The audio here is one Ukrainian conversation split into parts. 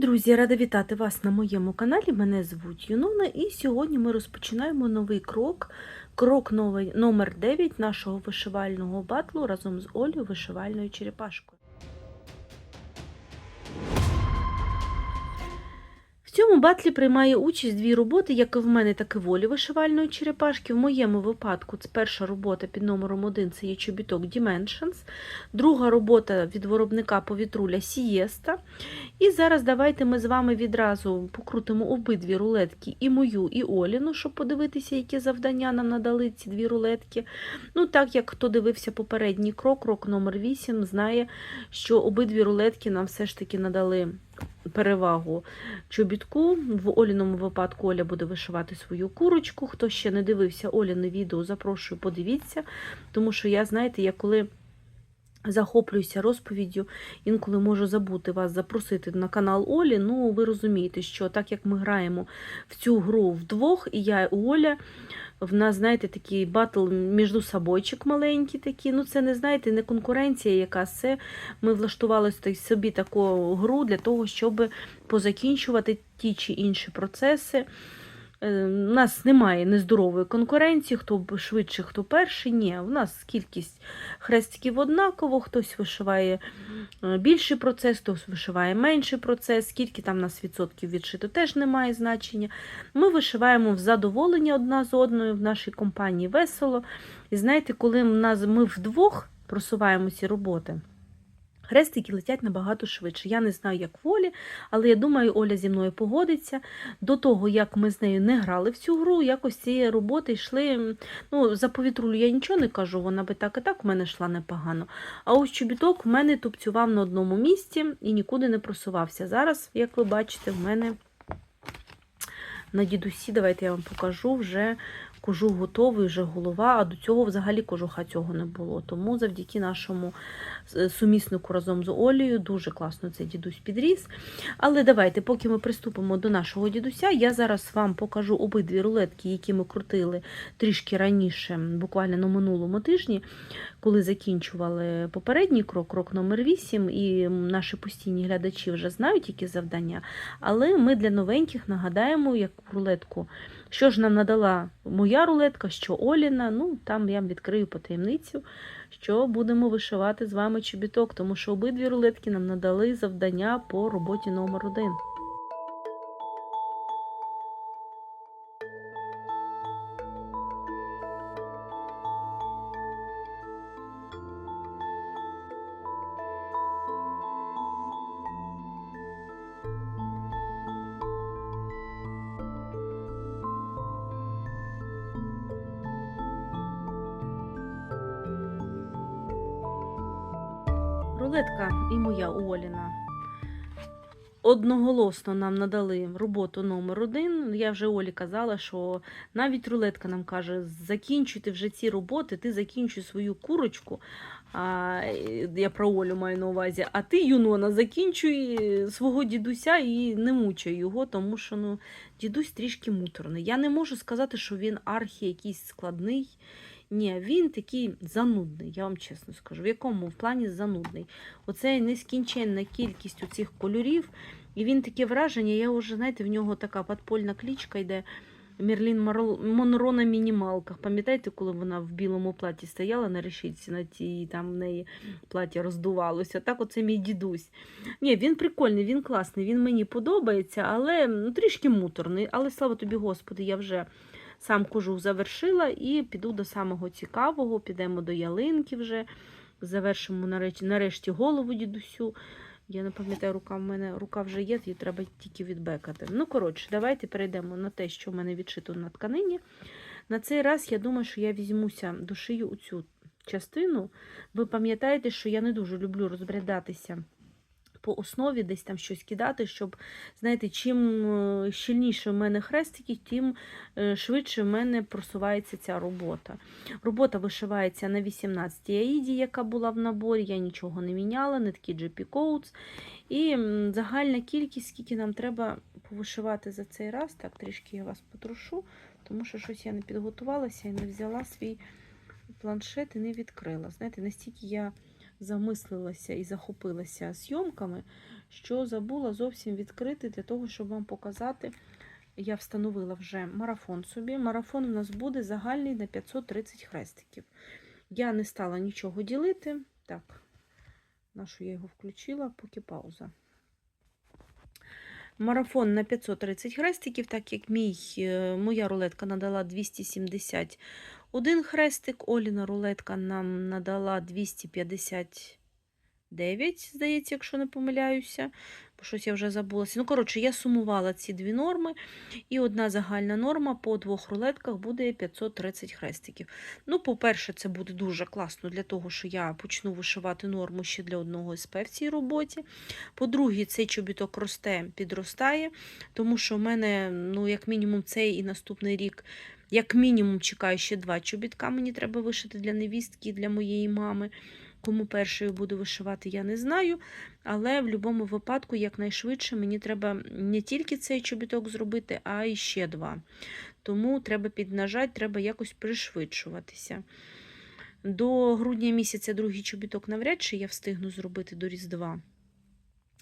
друзі, рада вітати вас на моєму каналі. Мене звуть Юнона, і сьогодні ми розпочинаємо новий крок. Крок номер 9 нашого вишивального батлу разом з Олею вишивальною черепашкою. Цьому батлі приймає участь дві роботи, як і в мене, так і волі вишивальної черепашки. В моєму випадку це перша робота під номером 1 це є чобіток Dimensions, друга робота від виробника повітруля Сієста. І зараз давайте ми з вами відразу покрутимо обидві рулетки, і мою, і Оліну, щоб подивитися, які завдання нам надали ці дві рулетки. Ну, так як хто дивився попередній крок, крок номер 8, знає, що обидві рулетки нам все ж таки надали перевагу чобітку. В Оліному випадку Оля буде вишивати свою курочку. Хто ще не дивився Оліне відео, запрошую, подивіться, тому що я, знаєте, я коли захоплююся розповіддю, інколи можу забути вас запросити на канал Олі. Ну, ви розумієте, що так як ми граємо в цю гру вдвох, і я, і Оля, в нас, знаєте, такий батл між собойчик маленький такий. Ну, це не знаєте, не конкуренція якась. Це ми влаштували собі таку гру для того, щоб позакінчувати ті чи інші процеси. У нас немає нездорової конкуренції, хто швидше, хто перший. Ні, у нас кількість хрестиків однаково, хтось вишиває більший процес, хтось вишиває менший процес, скільки там у нас відсотків відшито, теж не має значення. Ми вишиваємо в задоволення одна з одною в нашій компанії весело. І знаєте, коли ми вдвох просуваємо ці роботи. Хрестики летять набагато швидше. Я не знаю, як волі, але я думаю, Оля зі мною погодиться. До того, як ми з нею не грали в цю гру, якось ці роботи йшли. Ну, за повітрулю я нічого не кажу, вона би так і так в мене йшла непогано. А ось чобіток в мене тупцював на одному місці і нікуди не просувався. Зараз, як ви бачите, в мене на дідусі, давайте я вам покажу, вже кожух готовий, вже голова, а до цього взагалі кожуха цього не було. Тому завдяки нашому суміснику разом з Олею дуже класно цей дідусь підріс. Але давайте, поки ми приступимо до нашого дідуся, я зараз вам покажу обидві рулетки, які ми крутили трішки раніше, буквально на минулому тижні, коли закінчували попередній крок, крок номер 8, і наші постійні глядачі вже знають, які завдання. Але ми для новеньких нагадаємо, як рулетку. Що ж нам надала моя рулетка, що Оліна, ну там я відкрию по таємницю, що будемо вишивати з вами чобіток, тому що обидві рулетки нам надали завдання по роботі номер 1 Одноголосно нам надали роботу номер один. Я вже Олі казала, що навіть рулетка нам каже, закінчуйте вже ці роботи, ти закінчуй свою курочку. А, Я про Олю маю на увазі. А ти, Юнона, закінчуй свого дідуся і не мучай його, тому що ну, дідусь трішки муторний. Я не можу сказати, що він архі якийсь складний. Ні, він такий занудний, я вам чесно скажу. В якому в плані занудний? Оце нескінченна кількість цих кольорів. І він таке враження, я вже, знаєте, в нього така подпольна клічка йде. Мерлін Монро на мінімалках. Пам'ятаєте, коли вона в білому платі стояла на решітці, на тій там в неї плаття роздувалося. Так оце мій дідусь. Ні, він прикольний, він класний, він мені подобається, але ну, трішки муторний. Але слава тобі, Господи, я вже сам кожух завершила і піду до самого цікавого, підемо до ялинки вже, завершимо нарешті, нарешті голову дідусю. Я не пам'ятаю, рука в мене рука вже є, її треба тільки відбекати. Ну, коротше, давайте перейдемо на те, що в мене відшито на тканині. На цей раз я думаю, що я візьмуся душию у цю частину. Ви пам'ятаєте, що я не дуже люблю розбрядатися по основі десь там щось кидати, щоб, знаєте, чим щільніше в мене хрестики, тим швидше в мене просувається ця робота. Робота вишивається на 18 аїді, яка була в наборі, я нічого не міняла, нитки GP Codes. І загальна кількість, скільки нам треба повишивати за цей раз. Так, трішки я вас потрушу, тому що щось я не підготувалася і не взяла свій планшет і не відкрила. Знаєте, настільки я замислилася і захопилася зйомками, що забула зовсім відкрити для того, щоб вам показати. Я встановила вже марафон собі. Марафон у нас буде загальний на 530 хрестиків. Я не стала нічого ділити. Так, нашу я його включила, поки пауза. Марафон на 530 хрестиків, так як мій, е, моя рулетка надала 271 хрестик, Оліна рулетка нам надала 259, здається, якщо не помиляюся, бо щось я вже забулася. Ну, коротше, я сумувала ці дві норми, і одна загальна норма по двох рулетках буде 530 хрестиків. Ну, по-перше, це буде дуже класно для того, що я почну вишивати норму ще для одного СП в цій роботі. По-друге, цей чобіток росте, підростає, тому що в мене, ну, як мінімум, цей і наступний рік, як мінімум, чекаю ще два чобітка. Мені треба вишити для невістки для моєї мами. Кому першою буду вишивати, я не знаю. Але в будь-якому випадку, якнайшвидше, мені треба не тільки цей чобіток зробити, а і ще два. Тому треба піднажати, треба якось пришвидшуватися. До грудня місяця другий чобіток навряд чи я встигну зробити до Різдва.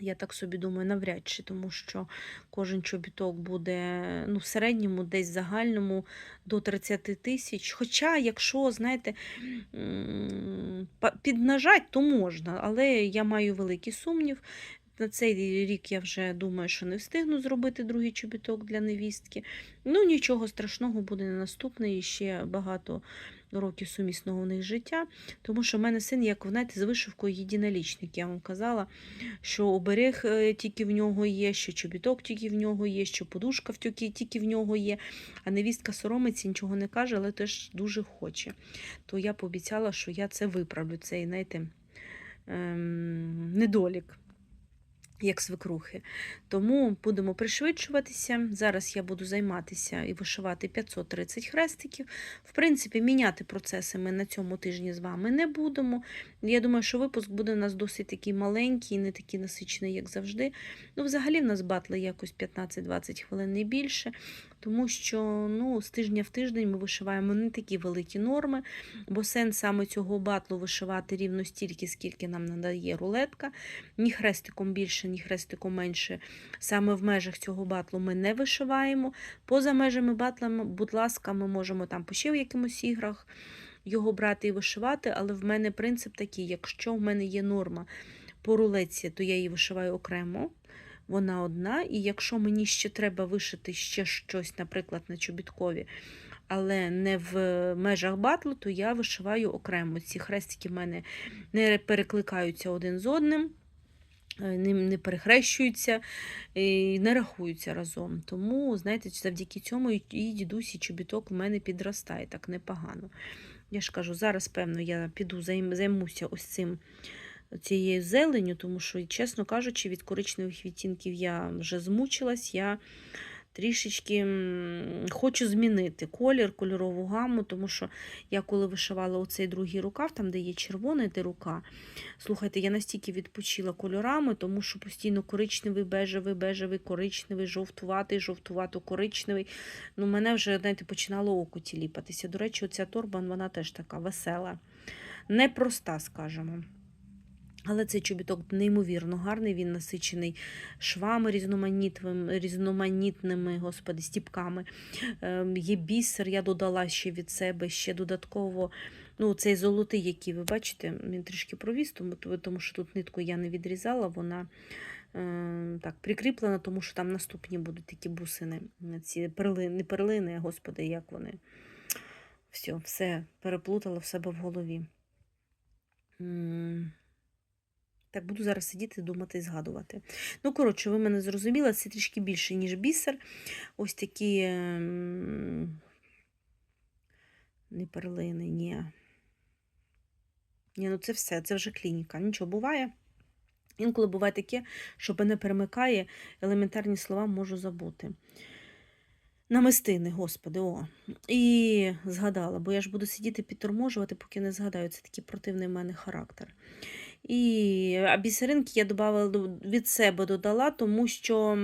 Я так собі думаю, навряд чи, тому що кожен чобіток буде ну, в середньому, десь в загальному до 30 тисяч. Хоча, якщо, знаєте, піднажать, то можна, але я маю великий сумнів. На цей рік я вже думаю, що не встигну зробити другий чобіток для невістки. Ну, нічого страшного буде на наступний ще багато років сумісного в них життя. Тому що в мене син, як знаєте, з вишивкою єдинолічник, я вам казала, що оберег е, тільки в нього є, що чобіток тільки в нього є, що подушка в тюки тільки в нього є. А невістка соромиться, нічого не каже, але теж дуже хоче. То я пообіцяла, що я це виправлю, цей, знаєте, ем, недолік. Як свекрухи. Тому будемо пришвидшуватися. Зараз я буду займатися і вишивати 530 хрестиків. В принципі, міняти процеси ми на цьому тижні з вами не будемо. Я думаю, що випуск буде у нас досить такий маленький, не такий насичений, як завжди. Ну, взагалі, в нас батли якось 15-20 хвилин не більше, тому що ну, з тижня в тиждень ми вишиваємо не такі великі норми, бо сенс саме цього батлу вишивати рівно стільки, скільки нам надає рулетка. Ні хрестиком більше, ні хрестиком менше. Саме в межах цього батлу ми не вишиваємо. Поза межами батла, будь ласка, ми можемо там по ще в якимось іграх його брати і вишивати, але в мене принцип такий: якщо в мене є норма по рулетці, то я її вишиваю окремо. Вона одна, і якщо мені ще треба вишити ще щось, наприклад, на чобіткові, але не в межах батлу, то я вишиваю окремо. Ці хрестики в мене не перекликаються один з одним, е, не, перехрещуються і не рахуються разом. Тому, знаєте, завдяки цьому і і дідусь, і чобіток в мене підростає так непогано. Я ж кажу, зараз, певно, я піду займуся ось цим цією зеленю, тому що, чесно кажучи, від коричневих відтінків я вже змучилась. Я трішечки хочу змінити колір, кольорову гаму, тому що я коли вишивала оцей другий рукав, там, де є червона де рука, слухайте, я настільки відпочила кольорами, тому що постійно коричневий, бежевий, бежевий, коричневий, жовтуватий, жовтувато-коричневий. Ну, мене вже, знаєте, починало око тіліпатися. До речі, оця торба, вона теж така весела, непроста, скажімо. Але цей чобіток неймовірно гарний, він насичений швами різноманітними, різноманітними господи, стіпками. Ем, Є бісер, я додала ще від себе ще додатково ну, цей золотий, який ви бачите, він трішки провіз, тому, тому що тут нитку я не відрізала, вона е, так прикріплена, тому що там наступні будуть такі бусини, ці перлини, не перлини, господи, як вони. Все, все переплутала в себе в голові. Так, буду зараз сидіти, думати і згадувати. Ну, коротше, ви мене зрозуміли, це трішки більше, ніж бісер. Ось такі ем, не перлини, ні. Ні, ну це все, це вже клініка. Нічого буває. Інколи буває таке, що мене перемикає, елементарні слова можу забути. Намистини, господи, о. І згадала, бо я ж буду сидіти підторможувати, поки не згадаю. Це такий противний в мене характер. І а бісеринки я додавала від себе додала, тому що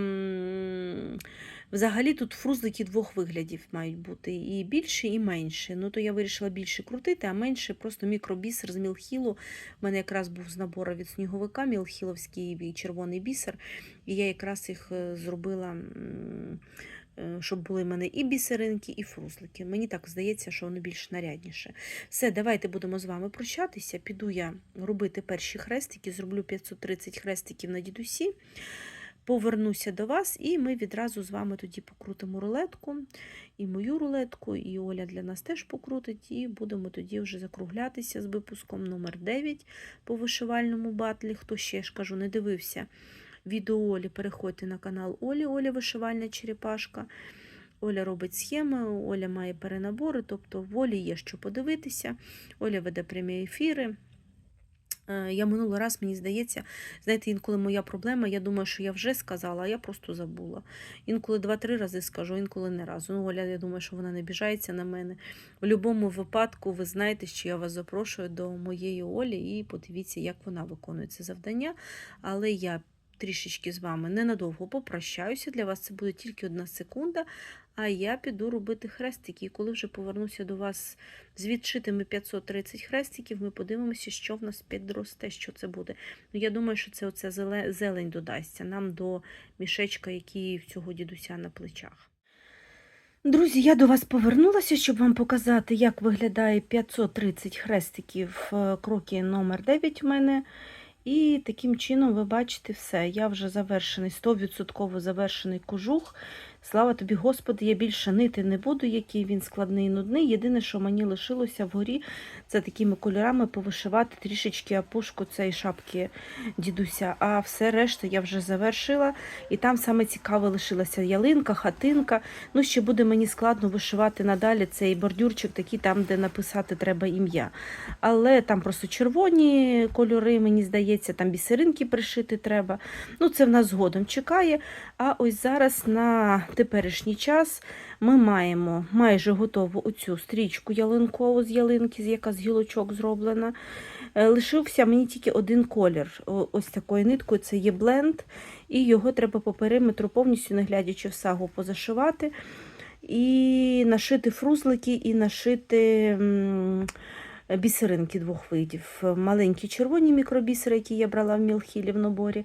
Взагалі тут фрузлики двох виглядів мають бути і більше, і менше. Ну то я вирішила більше крутити, а менше просто мікробісер з мілхілу. У мене якраз був з набору від сніговика мілхіловський і червоний бісер. І я якраз їх е, зробила, щоб були в мене і бісеринки, і фрузлики. Мені так здається, що воно більш нарядніше. Все, давайте будемо з вами прощатися. Піду я робити перші хрестики, зроблю 530 хрестиків на дідусі. Повернуся до вас, і ми відразу з вами тоді покрутимо рулетку, і мою рулетку, і Оля для нас теж покрутить, і будемо тоді вже закруглятися з випуском номер 9 по вишивальному батлі. Хто ще ж кажу, не дивився відео Олі, переходьте на канал Олі, Оля Вишивальна Черепашка. Оля робить схеми, Оля має перенабори, тобто в Олі є що подивитися. Оля веде прямі ефіри. Е, Я минулий раз, мені здається, знаєте, інколи моя проблема, я думаю, що я вже сказала, а я просто забула. Інколи два-три рази скажу, інколи не разу. Ну, Оля, я думаю, що вона не біжається на мене. В будь-якому випадку ви знаєте, що я вас запрошую до моєї Олі і подивіться, як вона виконує це завдання. Але я трішечки з вами ненадовго попрощаюся. Для вас це буде тільки одна секунда. А я піду робити хрестики. І коли вже повернуся до вас з відшитими 530 хрестиків, ми подивимося, що в нас підросте, що це буде. Ну, я думаю, що це оце зелень додасться нам до мішечка, який в цього дідуся на плечах. Друзі, я до вас повернулася, щоб вам показати, як виглядає 530 хрестиків е, кроки номер 9 у мене. І таким чином ви бачите все. Я вже завершений, 100% завершений кожух. Слава тобі, Господи, я більше нити не буду, який він складний і нудний. Єдине, що мені лишилося вгорі, це такими кольорами повишивати трішечки опушку цієї шапки дідуся. А все решта я вже завершила. І там саме цікаве лишилася ялинка, хатинка. Ну, ще буде мені складно вишивати надалі цей бордюрчик, такий там, де написати треба ім'я. Але там просто червоні кольори, мені здається, там бісеринки пришити треба. Ну, це в нас згодом чекає. А ось зараз на теперішній час ми маємо майже готову оцю стрічку ялинкову з ялинки, яка з гілочок зроблена. Е, Лишився мені тільки один колір. Ось такою ниткою це є бленд, і його треба по периметру повністю, не глядячи в сагу, позашивати. І нашити фрузлики, і нашити бісеринки двох видів. Маленькі червоні мікробісери, які я брала в Мілхілі в наборі,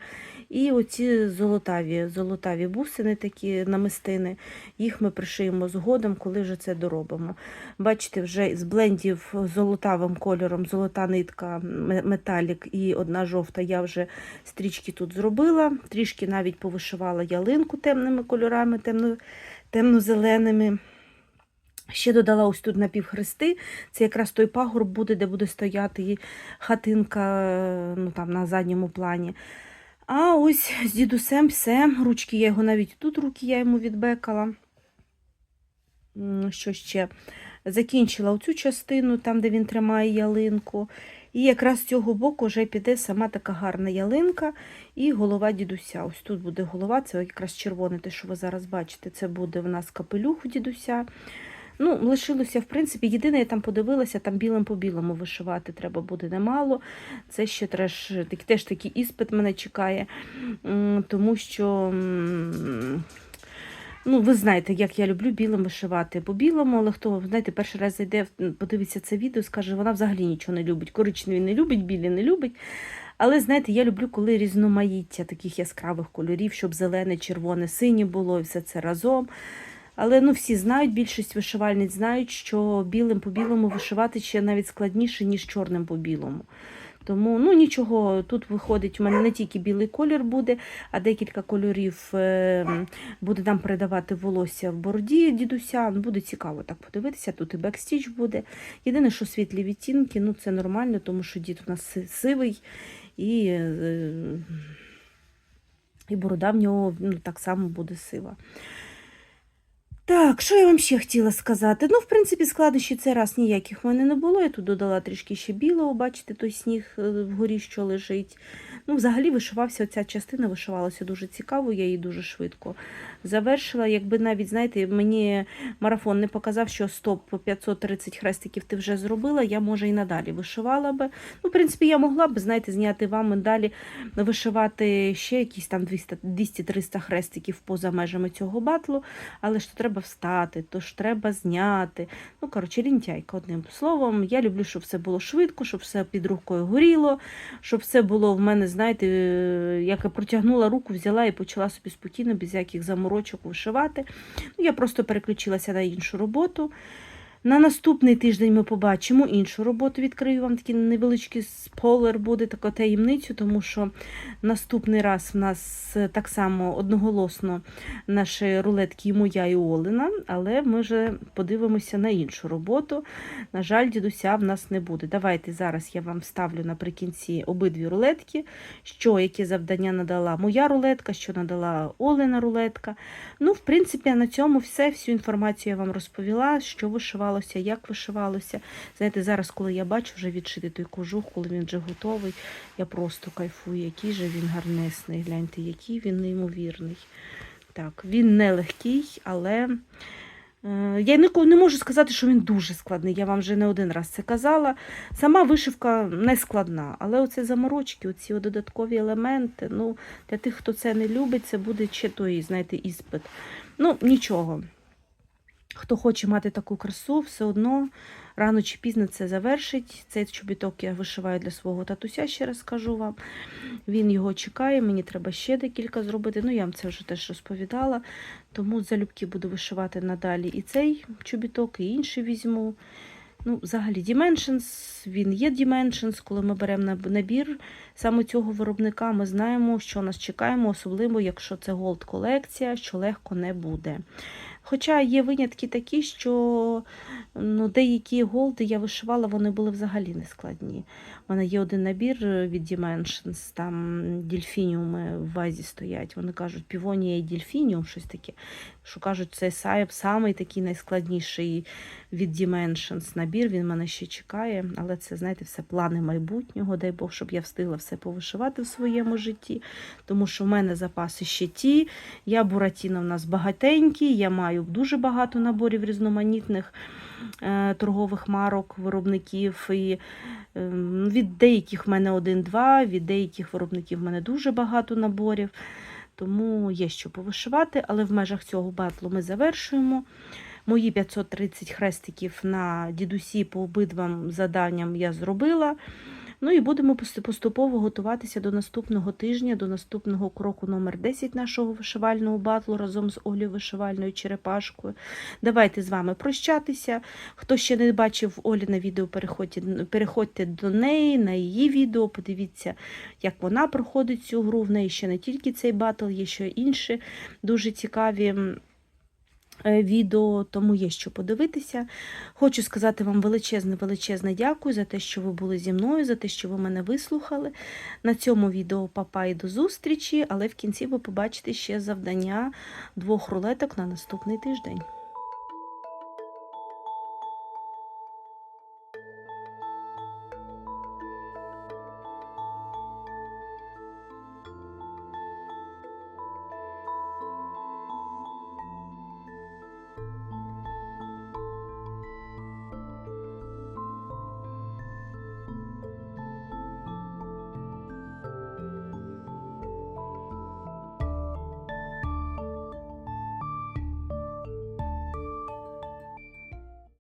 і оці золотаві, золотаві бусини, такі намистини. Їх ми пришиємо згодом, коли вже це доробимо. Бачите, вже з блендів золотавим кольором, золота нитка, металік і одна жовта. Я вже стрічки тут зробила. Трішки навіть повишивала ялинку темними кольорами, темно, темно-зеленими. Ще додала ось тут напівхрести. Це якраз той пагорб буде, де буде стояти хатинка е, ну, там, на задньому плані. А ось з дідусем все. Ручки я його навіть тут руки я йому відбекала. Що ще? Закінчила оцю частину, там, де він тримає ялинку. І якраз з цього боку вже піде сама така гарна ялинка і голова дідуся. Ось тут буде голова, це якраз червоне, те, що ви зараз бачите. Це буде в нас капелюх у дідуся. Ну, лишилося, в принципі, єдине, я там подивилася, там білим по білому вишивати треба буде немало. Це ще треш, так- теж такий іспит мене чекає, тому що. Ну, ви знаєте, як я люблю білим вишивати по білому, але хто знаєте, перший раз зайде, подивиться це відео, скаже, вона взагалі нічого не любить. Коричневі не любить, білі не любить. Але знаєте, я люблю, коли різноманіття таких яскравих кольорів, щоб зелене, червоне, синє було і все це разом. Але ну, всі знають, більшість вишивальниць знають, що білим по білому вишивати ще навіть складніше, ніж чорним по білому. Тому ну нічого, тут виходить, у мене не тільки білий колір буде, а декілька кольорів е, буде нам передавати волосся в бороді дідуся. Ну, Буде цікаво так подивитися. Тут і бекстіч буде. Єдине, що світлі відтінки, ну це нормально, тому що дід у нас сивий і, е, і борода в нього ну, так само буде сива. Так, що я вам ще хотіла сказати? Ну, в принципі, складощі це раз ніяких в мене не було. Я тут додала трішки ще білого, бачите, той сніг е, вгорі, що лежить. Ну, взагалі вишивався, ця частина вишивалася дуже цікаво, я її дуже швидко завершила. Якби навіть, знаєте, мені марафон не показав, що стоп 530 хрестиків ти вже зробила, я, може, і надалі вишивала би. Ну, в принципі, я могла б, знаєте, зняти вам і далі вишивати ще якісь там 200 200-300 хрестиків поза межами цього батлу, але ж то треба встати, то ж треба зняти. Ну, коротше, лінтяйка, одним словом. Я люблю, щоб все було швидко, щоб все під рукою горіло, щоб все було в мене, знаєте, е, як я протягнула руку, взяла і почала собі спокійно, без яких заморочок вишивати. Ну, я просто переключилася на іншу роботу. На наступний тиждень ми побачимо іншу роботу. Відкрию вам такий невеличкий спойлер, буде така таємницю, тому що наступний раз в нас е, так само одноголосно наші рулетки і моя і Олена, але ми вже подивимося на іншу роботу. На жаль, дідуся в нас не буде. Давайте зараз я вам ставлю наприкінці обидві рулетки, що яке завдання надала моя рулетка, що надала Олена рулетка. Ну, в принципі, на цьому все. Всю інформацію я вам розповіла, що вишивалося, як вишивалося. Знаєте, зараз, коли я бачу вже відшити той кожух, коли він вже готовий, я просто кайфую, який же він гарнесний. Гляньте, який він неймовірний. Так, він не легкий, але е, я не, не можу сказати, що він дуже складний. Я вам вже не один раз це казала. Сама вишивка не складна, але оці заморочки, оці додаткові елементи, ну, для тих, хто це не любить, це буде ще той, знаєте, іспит. Ну, нічого. Хто хоче мати таку красу, все одно рано чи пізно це завершить. Цей чобіток я вишиваю для свого татуся, ще раз скажу вам. Він його чекає, мені треба ще декілька зробити. Ну, я вам це вже теж розповідала. Тому залюбки буду вишивати надалі і цей чобіток, і інший візьму. Ну, взагалі, Dimensions, він є Dimensions, коли ми беремо набір саме цього виробника, ми знаємо, що нас чекаємо, особливо, якщо це голд колекція, що легко не буде. Хоча є винятки такі, що ну, деякі голди я вишивала, вони були взагалі не складні. У мене є один набір е, від Dimensions, там дельфініуми в вазі стоять. Вони кажуть, півонія і дельфініум, щось таке. Що кажуть, це сай- самий такий найскладніший від Dimensions набір. Він мене ще чекає, але це, знаєте, все плани майбутнього. Дай Бог, щоб я встигла все повишивати в своєму житті. Тому що в мене запаси ще ті. Я Буратіно в нас багатенький, я маю дуже багато наборів різноманітних е, торгових марок, виробників. І е, від деяких в мене один-два, від деяких виробників в мене дуже багато наборів. Тому є що повишивати, але в межах цього батлу ми завершуємо. Мої 530 хрестиків на дідусі по обидвам заданням я зробила. Ну і будемо поступово готуватися до наступного тижня, до наступного кроку номер 10 нашого вишивального батлу разом з Олею вишивальною черепашкою. Давайте з вами прощатися. Хто ще не бачив Олі на відео, переходьте, переходьте до неї, на її відео, подивіться, як вона проходить цю гру. В неї ще не тільки цей батл, є ще інші дуже цікаві. Е, Відео, тому є що подивитися. Хочу сказати вам величезне, величезне дякую за те, що ви були зі мною, за те, що ви мене вислухали. На цьому відео папа і до зустрічі, але в кінці ви побачите ще завдання двох рулеток на наступний тиждень.